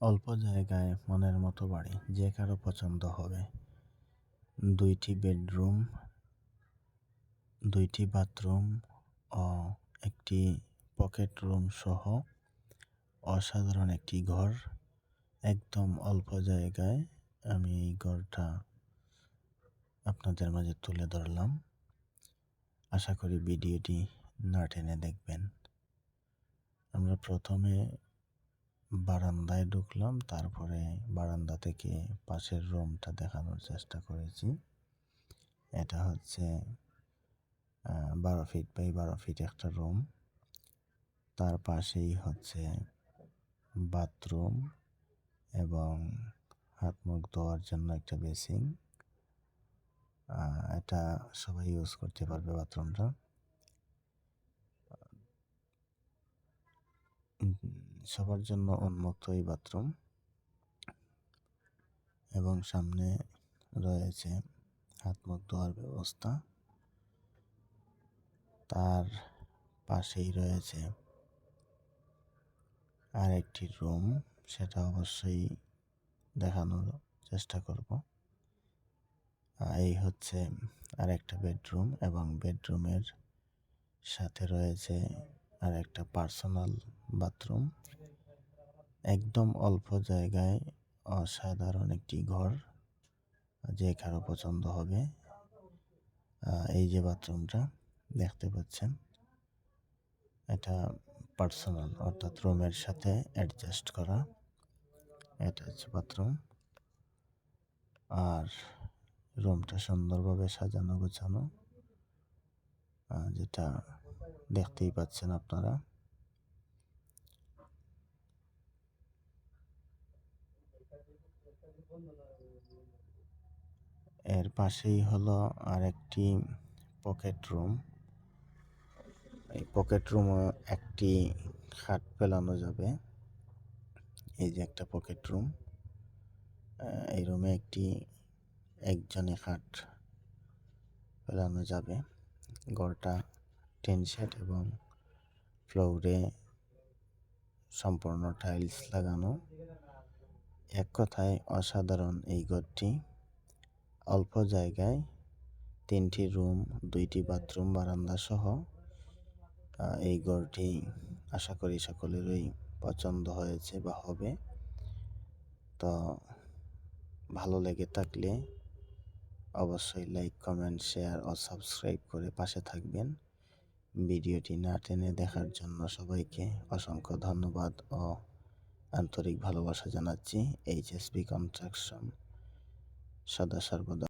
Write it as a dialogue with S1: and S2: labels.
S1: অল্প জায়গায় মনের মতো বাড়ি যে কারও পছন্দ হবে। দুইটি বেডরুম, দুইটি বাথরুম ও একটি পকেট রুম সহ অসাধারণ একটি ঘর। একদম অল্প জায়গায় আমি এই ঘরটা আপনাদের মাঝে তুলে ধরলাম। আশা করি ভিডিওটি না টেনে দেখবেন। আমরা প্রথমে বারান্দায় ঢুকলাম, তারপরে বারান্দা থেকে পাশের রুমটা দেখানোর চেষ্টা করেছি। এটা হচ্ছে বারো ফিট বাই বারো ফিট একটা রুম। তার পাশেই হচ্ছে বাথরুম এবং হাত মুখ ধোয়ার জন্য একটা বেসিং এটা সবাই ইউজ করতে পারবে বাথরুমটা। সবার জন্য উন্মুক্ত এই বাথরুম। এবং সামনে রয়েছে হাত মুখ ধোয়ার ব্যবস্থা। তার পাশেই রয়েছে আর একটি রুম, সেটা অবশ্যই দেখানোর চেষ্টা করব। এই হচ্ছে আর একটা বেডরুম এবং বেডরুমের সাথে রয়েছে আর একটা পার্সোনাল বাথরুম। একদম অল্প জায়গায় অসাধারণ একটি ঘর, যে কারও পছন্দ হবে। এই যে বাথরুমটা দেখতে পাচ্ছেন, এটা পার্সোনাল, অর্থাৎ রুমের সাথে অ্যাডজাস্ট করা। হচ্ছে বাথরুম। আর রুমটা সুন্দরভাবে সাজানো গোছানো যেটা দেখতেই পাচ্ছেন আপনারা। এর পাশেই হলো আরেকটি পকেট রুম। এই পকেট রুমে একটি খাট ফেলানো যাবে। এই যে একটা পকেট রুম। এই রুমে একটি একজনে খাট ফেলানো যাবে। ঘরটা টেন শেড এবং ফ্লোরে সম্পূর্ণ টাইলস লাগানো। এক কথায় অসাধারণ এই ঘরটি। অল্প জায়গায় তিনটি রুম, দুইটি বাথরুম, বারান্দা সহ এই ঘরটি আশা করি সকলেরই পছন্দ হয়েছে বা হবে। তো ভালো লেগে থাকলে অবশ্যই লাইক, কমেন্ট, শেয়ার ও সাবস্ক্রাইব করে পাশে থাকবেন। ভিডিওটি না টেনে দেখার জন্য সবাইকে অসংখ্য ধন্যবাদ ও আন্তরিক ভালোবাসা জানাচ্ছি এইচএসপি কনস্ট্রাকশন সদা সর্বদা।